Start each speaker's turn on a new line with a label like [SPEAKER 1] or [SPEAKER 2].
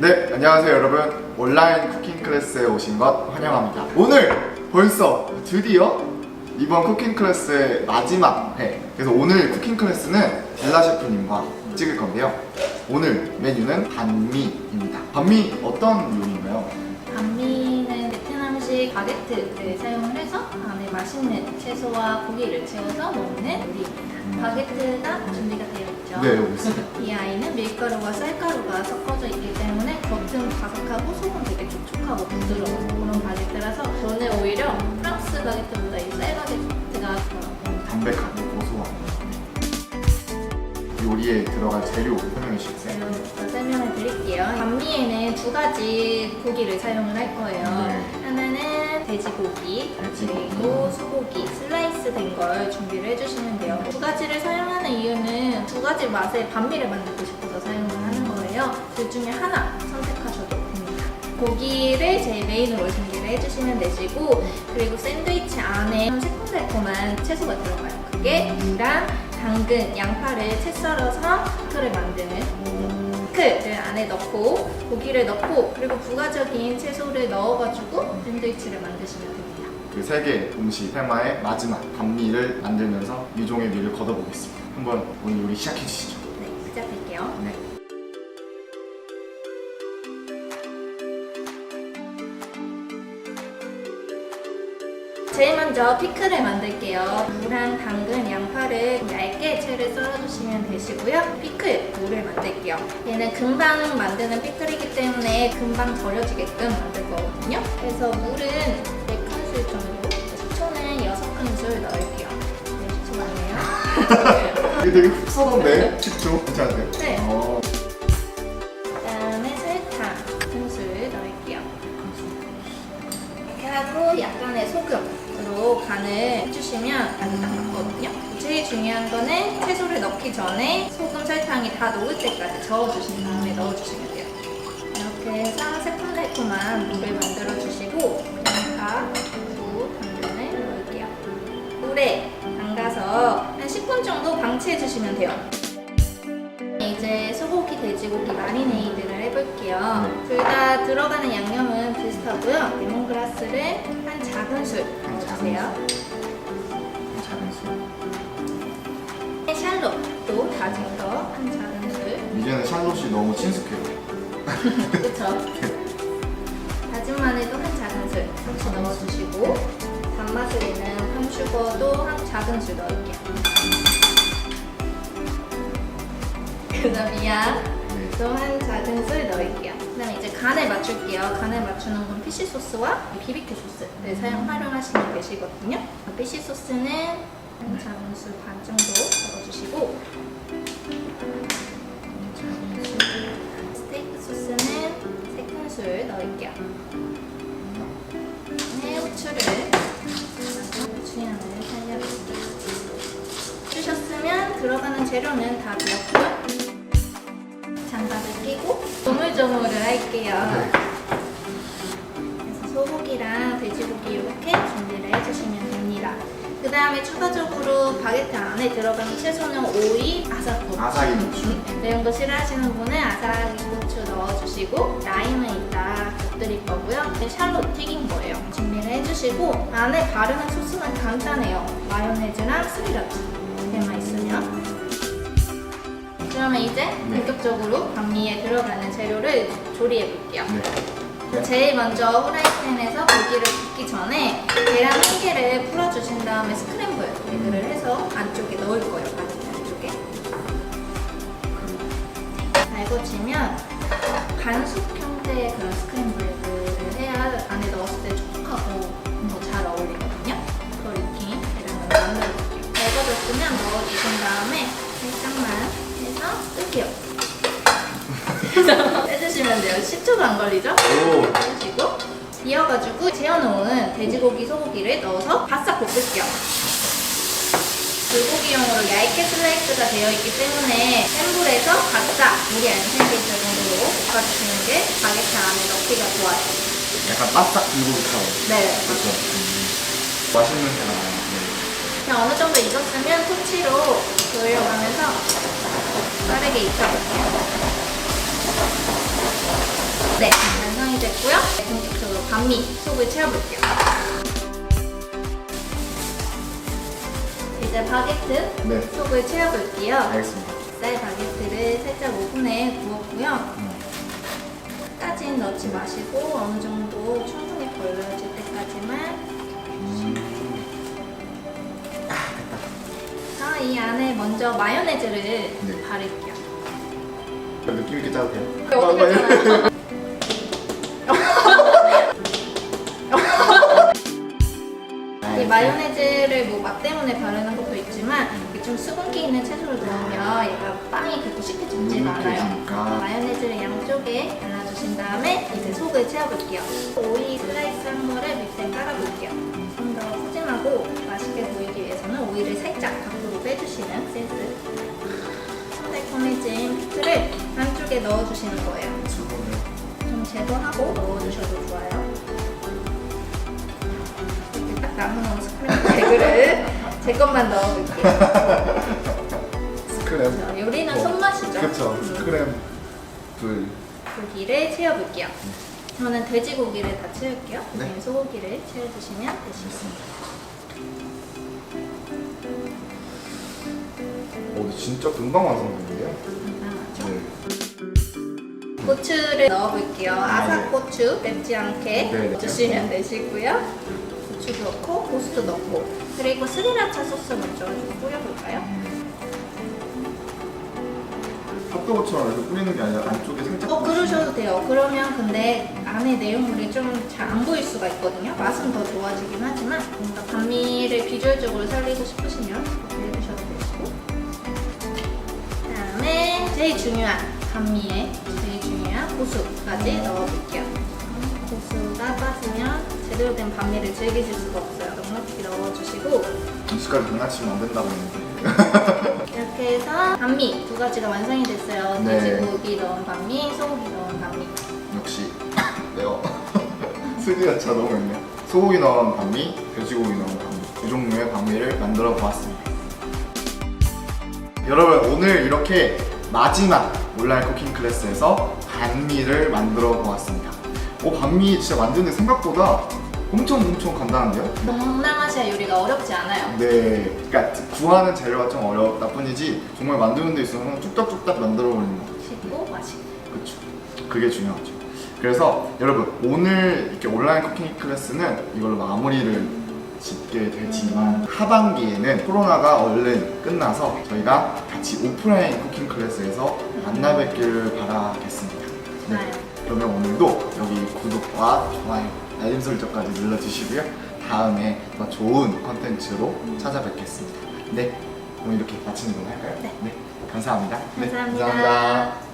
[SPEAKER 1] 네, 안녕하세요 여러분. 온라인 쿠킹 클래스에 오신 것 환영합니다. 오늘 벌써 드디어 이번 쿠킹 클래스의 마지막 회. 그래서 오늘 쿠킹 클래스는 델라 셰프님과 찍을 건데요. 오늘 메뉴는 반미입니다. 반미 어떤 요리인가요?
[SPEAKER 2] 반미는 베트남식 바게트를 사용을 해서 안에 맛있는 채소와 고기를 채워서 먹는 요리입니다. 바게트가 준비가 되어 있죠.
[SPEAKER 1] 네, 여기 있습니다.
[SPEAKER 2] 이 아이는 밀가루와 쌀가루가 섞어져 있기 부드러운 그런 바게트라서 저는 오히려 프랑스 바게트보다 이 쌀 바게트가 좋아요.
[SPEAKER 1] 담백하고 고소하고 요리에 들어갈 재료 설명해 주시겠어요?
[SPEAKER 2] 재료부터 설명을 드릴게요. 반미에는 두 가지 고기를 사용을 할 거예요.
[SPEAKER 1] 네.
[SPEAKER 2] 하나는 돼지고기,
[SPEAKER 1] 돼지고기.
[SPEAKER 2] 그리고 소고기, 슬라이스 된 걸 준비를 해주시면 돼요. 두 가지를 사용하는 이유는 두 가지 맛의 반미를 만들고 싶어서 사용을 하는 거예요. 둘 중에 하나 됩니다. 고기를 제 메인으로 준비를 해주시면 되시고 그리고 샌드위치 안에 좀 새콤달콤한 채소가 들어가요. 그게 무랑 당근, 양파를 채 썰어서 피클을 만드는 피클을 안에 넣고 고기를 넣고 그리고 부가적인 채소를 넣어가지고 샌드위치를 만드시면 됩니다.
[SPEAKER 1] 그 세계 음식 테마의 마지막 반미를 만들면서 미종의 미를 걷어보겠습니다. 한번 오늘 요리 시작해 주시죠.
[SPEAKER 2] 제일 먼저 피클을 만들게요. 무랑 당근, 양파를 얇게 채를 썰어주시면 되시고요. 피클 물을 만들게요. 얘는 금방 만드는 피클이기 때문에 금방 절여지게끔 만들 거거든요. 그래서 물은 4큰술 정도, 식초는 6큰술 넣을게요. 네, 식초 많네요.
[SPEAKER 1] 이게 되게 훅 쏘던데? 식초 괜찮으세요?
[SPEAKER 2] 네.
[SPEAKER 1] 어.
[SPEAKER 2] 그다음에 설탕 큰술 넣을게요. 이렇게 하고 약간의 소금 으로 간을 해주시면 딱 맞거든요. 제일 중요한 거는 채소를 넣기 전에 소금, 설탕이 다 녹을 때까지 저어주신 다음에 넣어주시면 돼요. 이렇게 해서 새콤달콤한 물을 만들어주시고 양파, 그리고 당근을 넣을게요. 물에 담가서 한 10분 정도 방치해주시면 돼요. 이제 소고기, 돼지고기 마리네이드를 해볼게요. 둘 다 들어가는 양념은 비슷하고요. 레몬그라스를 한 작은 술 넣어주세요.
[SPEAKER 1] 작은 술.
[SPEAKER 2] 샬롯도 다진 거 한 작은 술.
[SPEAKER 1] 이제는 샬롯이 너무 친숙해요.
[SPEAKER 2] 그쵸? 다진 마늘도 한 작은 술 이렇게 넣어주시고 단맛을 내는 팜슈거도 한 작은 술 넣을게요. 그 다음 약
[SPEAKER 1] 네.
[SPEAKER 2] 또 한 작은 술 넣을게요. 간을 맞출게요. 간을 맞추는 건 피쉬 소스와 비비큐 소스를 사용 활용하시면 되시거든요. 피쉬 소스는 한 작은 술 반 정도 넣어주시고 작은 술. 스테이크 소스는 세 큰술 넣을게요. 네, 후추를 후추향을 살려볼게요. 주셨으면 들어가는 재료는 다 되었고요. 장갑을 끼고 조물조물을 할게요.
[SPEAKER 1] 네.
[SPEAKER 2] 그래서 소고기랑 돼지고기 이렇게 준비를 해주시면 됩니다. 그 다음에 추가적으로 바게트 안에 들어가는 채소는 오이, 아사코.
[SPEAKER 1] 아사히 고추.
[SPEAKER 2] 매운 거 싫어하시는 분은 아사히 고추 넣어주시고 라임은 이따 곁들일 거고요. 네, 샬롯 튀긴 거예요. 준비를 해주시고 안에 바르는 소스는 간단해요. 마요네즈랑 스리라차 그러면 이제
[SPEAKER 1] 네.
[SPEAKER 2] 본격적으로 반미에 들어가는 재료를 조리해 볼게요.
[SPEAKER 1] 네.
[SPEAKER 2] 제일 먼저 후라이팬에서 고기를 굽기 전에 계란 한 개를 풀어주신 다음에 스크램블 에그를 해서 안쪽에 넣을 거예요. 안쪽에. 달궈지면 반숙 형태의 그런 스크램블 에그를 해야 안에 넣었을 때 촉촉하고 더 잘 어울리거든요. 그걸 익힌 계란을 만들어볼게요. 달궈졌으면 넣어주신 다음에 살짝만 해서 뜰게요. 해주시면 돼요. 10초도 안 걸리죠?
[SPEAKER 1] 오.
[SPEAKER 2] 해주시고 이어가지고 재워놓은 돼지고기, 소고기를 넣어서 바싹 볶을게요. 불고기용으로 얇게 슬라이스가 되어 있기 때문에 센 불에서 바싹 물이 안 생길 정도로 볶아주시는 게 바게트 안에 넣기가 좋아요.
[SPEAKER 1] 약간 바싹 불고기처럼.
[SPEAKER 2] 네.
[SPEAKER 1] 그렇죠. 음. 맛있는 게 나와요. 네.
[SPEAKER 2] 그냥 어느 정도 익었으면 토치로 돌려가면서 빠르게 익혀볼게요. 네, 완성이 됐고요. 네, 본격적으로 반미 속을 채워볼게요. 이제 바게트
[SPEAKER 1] 네.
[SPEAKER 2] 속을 채워볼게요.
[SPEAKER 1] 알겠습니다.
[SPEAKER 2] 쌀 바게트를 살짝 오븐에 구웠고요.
[SPEAKER 1] 음.
[SPEAKER 2] 끝까지는 넣지 마시고 어느 정도 충분히 걸러질 때까지만 자, 이 안에 먼저 마요네즈를
[SPEAKER 1] 네.
[SPEAKER 2] 바를게요.
[SPEAKER 1] 느낌 있게 짜도 돼요?
[SPEAKER 2] 어떻게 하잖아요. 이 마요네즈를 뭐 맛 때문에 바르는 것도 있지만 이게 좀 수분기 있는 채소를 넣으면 얘가 빵이 그렇게 쉽게 젖지가 않아요.
[SPEAKER 1] 눅눅해지니까.
[SPEAKER 2] 마요네즈를 양쪽에 발라주신 다음에 이제 속을 채워볼게요. 오이 슬라이스 한 모를 밑에 깔아볼게요. 좀 더 푸짐하고 맛있게 보이기 위해서는 오이를 살짝 밖으로 빼주시는 센스. 새콤해진 피트를 안쪽에 넣어주시는 거예요. 좀 제거하고 넣어주셔도 좋아요. 이렇게 딱 남은 스크램블 에그를 제 것만 넣어볼게요.
[SPEAKER 1] 스크램.
[SPEAKER 2] 자, 요리는
[SPEAKER 1] 어,
[SPEAKER 2] 손맛이죠.
[SPEAKER 1] 그쵸.
[SPEAKER 2] 음.
[SPEAKER 1] 스크램 불.
[SPEAKER 2] 고기를 채워볼게요. 저는 돼지고기를 다 채울게요.
[SPEAKER 1] 네.
[SPEAKER 2] 선생님 소고기를 채워주시면 되시겠습니다.
[SPEAKER 1] 오, 근데 진짜 금방?
[SPEAKER 2] 간단하죠?
[SPEAKER 1] 네.
[SPEAKER 2] 고추를 넣어볼게요. 아삭
[SPEAKER 1] 네.
[SPEAKER 2] 고추 맵지 않게
[SPEAKER 1] 네, 네.
[SPEAKER 2] 주시면 되시고요. 고추 넣고 고수도 넣고 그리고 스리라차 소스 먼저 좀 뿌려볼까요?
[SPEAKER 1] 핫도그처럼 이렇게 뿌리는 게 아니라 안쪽에 살짝.
[SPEAKER 2] 어 그러셔도 돼요. 그러면 근데 안에 내용물이 좀 잘 안 보일 수가 있거든요. 맛은 더 좋아지긴 하지만 뭔가 반미를 비주얼적으로 살리고 싶으시면 그렇게 해주셔도 되고 그다음에 제일 중요한 반미에 제일 중요한 고수까지 넣어볼게요. 고수가 빠지면 제대로 된 반미를 즐기실 수가 없어요. 넉넉히 넣어주시고
[SPEAKER 1] 음식까지 장난치면 안 된다고 했는데.
[SPEAKER 2] 이렇게 해서 반미 두 가지가 완성이 됐어요.
[SPEAKER 1] 네.
[SPEAKER 2] 돼지고기 넣은 반미, 소고기 넣은 반미.
[SPEAKER 1] 역시 매워. 스리라차 너무 맵네. 소고기 넣은 반미, 돼지고기 넣은 반미. 두 종류의 반미를 만들어 보았습니다. 여러분 오늘 이렇게 마지막 온라인 쿠킹 클래스에서 반미를 만들어 보았습니다. 오 반미 진짜 만드는 게 생각보다 엄청 엄청 간단한데요?
[SPEAKER 2] 동남아시아 요리가 어렵지 않아요.
[SPEAKER 1] 네, 그러니까 구하는 재료가 좀 어렵다 뿐이지 정말 만드는 데 있어서는 뚝딱뚝딱 만들어 버리는 거.
[SPEAKER 2] 쉽고 맛있고.
[SPEAKER 1] 그렇죠. 그게 중요하죠. 그래서 여러분 오늘 이렇게 온라인 쿠킹 클래스는 이걸로 마무리를 짓게 되지만 하반기에는 코로나가 얼른 끝나서 저희가 같이 오프라인 쿠킹 클래스에서 만나 뵙기를 바라겠습니다. 네. 그러면 오늘도 여기 구독과 좋아요, 알림 설정까지 눌러주시고요. 다음에 더 좋은 컨텐츠로 찾아뵙겠습니다. 네, 그럼 이렇게 마치는 걸로 할까요?
[SPEAKER 2] 네.
[SPEAKER 1] 감사합니다. 네,
[SPEAKER 2] 감사합니다.
[SPEAKER 1] 감사합니다.